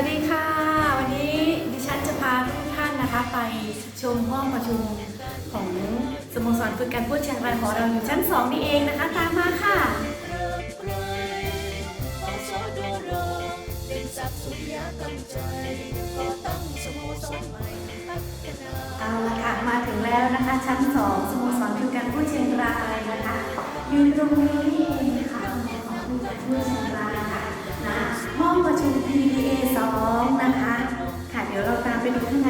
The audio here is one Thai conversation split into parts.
วัสดีค่ะ วันนี้ดิฉันจะพาทุกท่านนะคะ ไปชมห้องประชุมของสโมสรฝึกการพูดเชียงรายของเราอยู่ชั้น 2 นี่เองนะคะ ตามมาค่ะเอาละค่ะมาถึงแล้วนะคะ ชั้น 2 สโมสรฝึกการพูดเชียงรายนะคะอยู่ตรงนี้เองค่ะสโมสรฝึกการพูดเชียงรายค่ะ ห้องประชุม PDA 2 นะคะ ค่ะ เดี๋ยวเราตามไปดูข้างใน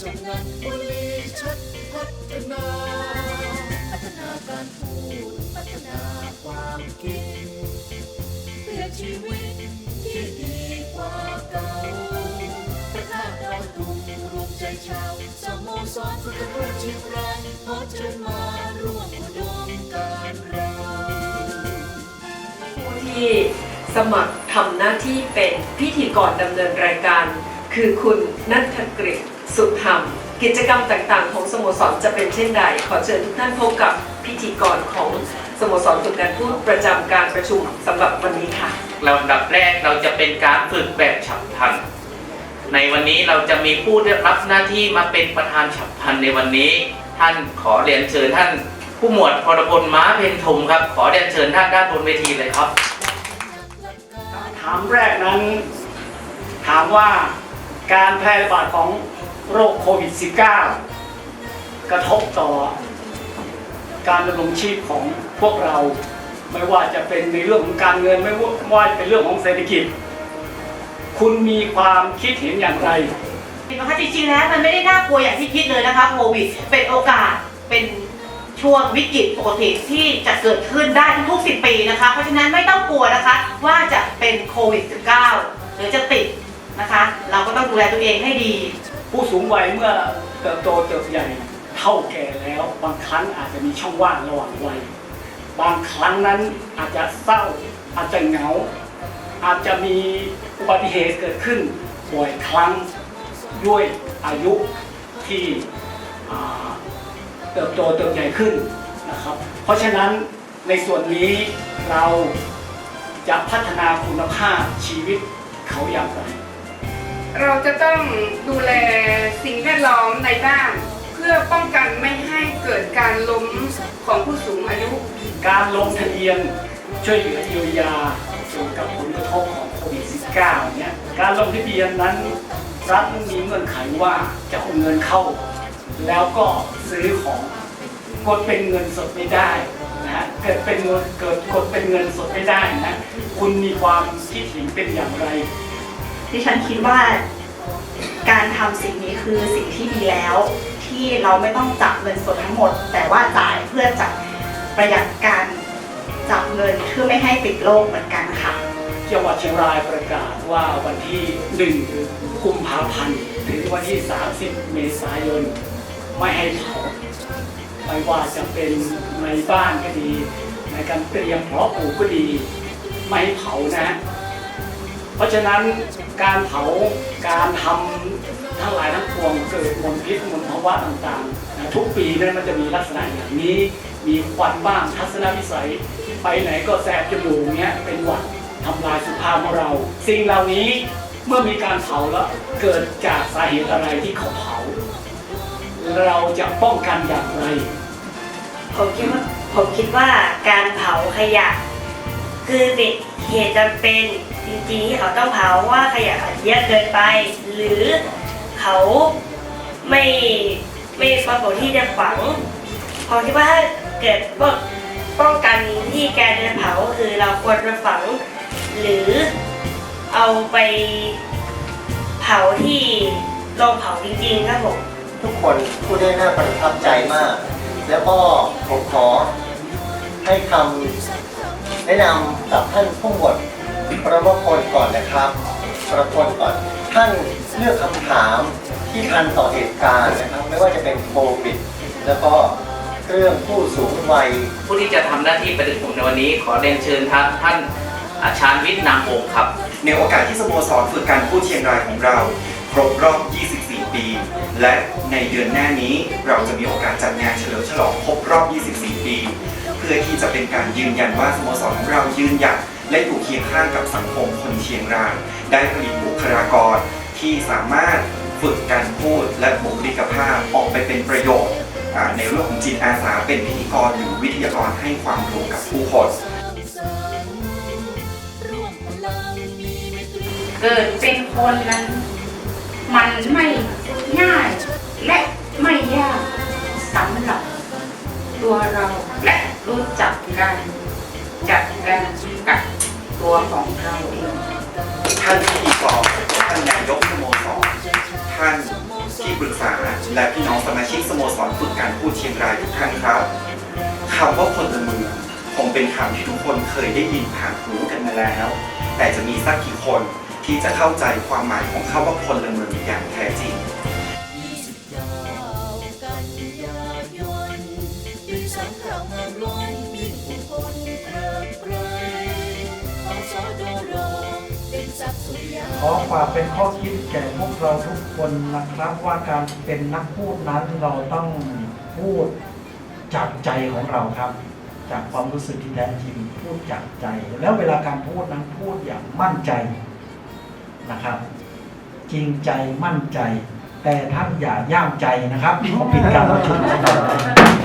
ราชนันบุรีชัดพัฒนา พัฒนาการพูดพัฒนาความคิดเพื่อชีวิตที่ดีกว่าเก่าพระธาตุดอยตุงรวมใจชาวสโมสรฝึกการพูดเชียงรายขอเชิญมาร่วมอุดมการเราผู้ที่สมัครทำหน้าที่เป็นพิธีกรดำเนินรายการ คือคุณนัทกฤษ สุธรรม กิจกรรมต่างๆ ของสโมสรจะเป็นเช่นใด ขอเชิญทุกท่านพบกับพิธีกรของสโมสรฝึกการพูดประจำการประชุมสำหรับวันนี้ค่ะลำดับแรกเราจะเป็นการฝึกแบบฉับพลัน ในวันนี้เราจะมีผู้ได้รับหน้าที่มาเป็นประธานฉับพลันในวันนี้ ท่านขอเรียนเชิญท่านผู้หมวดพรพลม้าเพนทมครับ ขอเรียนเชิญท่านด้านบนเวทีเลยครับ ถามแรกนั้น ถามว่าการแพร่ระบาดของ โรคโควิด -19 กระทบต่อการดำรงชีพของพวกเรา ไม่ว่าจะเป็นในเรื่องของการเงินไม่ว่าจะเป็นเรื่องของเศรษฐกิจ คุณมีความคิดเห็นอย่างไรนะคะจริงๆแล้วมันไม่ได้น่ากลัวอย่างที่คิดเลยนะคะโควิด เป็นโอกาสเป็นช่วงวิกฤตปกติที่จะเกิดขึ้นได้ทุกๆ 10 ปีนะคะ เพราะฉะนั้นไม่ต้องกลัวนะคะว่าจะเป็นโควิด -19 หรือจะติดนะคะ เราก็ต้องดูแลตัวเองให้ดี ผู้สูงวัยเมื่อเติบโตเติบใหญ่เท่าแก่แล้ว บางครั้งอาจจะมีช่องว่างระหว่างวัย บางครั้งนั้นอาจจะเศร้าอาจจะเหงา อาจจะมีอุบัติเหตุเกิดขึ้นบ่อยครั้งด้วยอายุที่เติบโตเติบใหญ่ขึ้นนะครับ เพราะฉะนั้นในส่วนนี้เราจะพัฒนาคุณภาพชีวิตเขาอย่างไร เราจะต้องดูแลสิ่งแวดล้อมในบ้าน เพื่อป้องกันไม่ให้เกิดการล้มของผู้สูงอายุ การลงทะเบียนช่วยเหลือเยียวยาเกี่ยวกับผลกระทบของโควิด -19 เนี่ยการลงทะเบียนนั้นรัฐมีเงื่อนไขว่าจะเอาเงินเข้า แล้วก็ซื้อของกดเป็นเงินสดไม่ได้นะฮะเกิดเป็นเงินเกิดกดเป็นเงินสดไม่ได้นะคุณมีความคิดเห็นเป็นอย่างไร ดิฉันคิดว่า การทำสิ่งนี้คือสิ่งที่ดีแล้ว ที่เราไม่ต้องจับเงินสดทั้งหมด แต่ว่าจ่ายเพื่อจะประหยัดการจับเงินเพื่อไม่ให้ติดโรคเหมือนกันค่ะ จังหวัดเชียงรายประกาศว่าวันที่1กุมภาพันธ์ถึงวันที่ 30 เมษายน ไม่ให้เผาไม่ว่าจะเป็นในบ้านก็ดีในการเตรียมเพาะปลูกก็ดี ไม่ให้เผานะ เพราะฉะนั้นการเผาการทำทั้งหลายทั้งปวงเกิดมลพิษมลภาวะต่างๆ ทุกปีนั้นมันจะมีลักษณะอย่างนี้ มีควันบ้างทัศนวิสัยไปไหนก็แสบจมูกเนี้ยเป็นหวัดทำลายสุขภาพของเรา สิ่งเหล่านี้เมื่อมีการเผาแล้วเกิดจากสาเหตุอะไรที่เขาเผา เราจะป้องกันอย่างไรผมคิดว่าผมคิดว่าการเผาขยะ คือเหตุจำเป็น จริงๆที่เขาต้องเผาว่าขยะเยอะเกินไป หรือเขาไม่ไม่ประสงค์ที่จะฝังผมคิดว่าถ้าเกิดป้องป้องกันที่แการจะเผาคือเราควรจะฝัง หรือเอาไปเผาที่โรงเผาจริงๆครับผมทุกคนพูดได้น่าประทับใจมาก แล้วก็ผมขอให้คำแนะนำกับท่านผู้หมวด ประมพลก่อนนะครับประพลก่อน ท่านเลือกคำถามที่ทันต่อเหตุการณ์นะครับ ไม่ว่าจะเป็นโควิด แล้วก็เรื่องผู้สูงวัย ผู้ที่จะทำหน้าที่ประดิษฐ์ผมในวันนี้ ขอเรียนเชิญท่านท่านอาชาญวิทย์นามวงศ์ครับ ในโอกาสที่สโมสรฝึกการพูดเชียงรายของเรา ครบรอบ 24 ปี และในเดือนหน้านี้เราจะมีโอกาสจัดงานเฉลิมฉลองครบรอบ 24 ปี เพื่อที่จะเป็นการยืนยันว่าสโมสรของเรายืนหยัด และอยู่เคียงข้างกับสังคมคนเชียงรายได้ผลิตบุคลากรที่สามารถฝึกการพูดและบุคลิกภาพออกไปเป็นประโยชน์ในเรื่องของจิตอาสาเป็นพิธีกรหรือวิทยากรให้ความรู้กับผู้คนเกิดเป็นคนนั้น มันไม่ง่ายและไม่ยากสำหรับตัวเราและรู้จักกันจัดการ ตัวของเราเองท่านพิธีกรท่านนายกสโมสรท่านที่ปรึกษาและพี่น้องสมาชิกสโมสรฝึกการพูดเชียงรายทุกท่านครับคำว่าพลเมืองคงเป็นคำที่ทุกคนเคยได้ยินผ่านหูกันมาแล้ว แต่จะมีสักกี่คนที่จะเข้าใจความหมายของคำว่าพลเมืองอย่างแท้จริง ขอฝากเป็นข้อคิดแก่พวกเราทุกคนนะครับว่าการเป็นนักพูดนั้นเราต้องพูดจากใจของเราครับ จากความรู้สึกที่แท้จริงพูดจากใจ แล้วเวลาการพูดนั้นพูดอย่างมั่นใจนะครับ จริงใจมั่นใจ แต่ท่านอย่าย่ามใจนะครับขอปิดการประชุมไว้ก่อน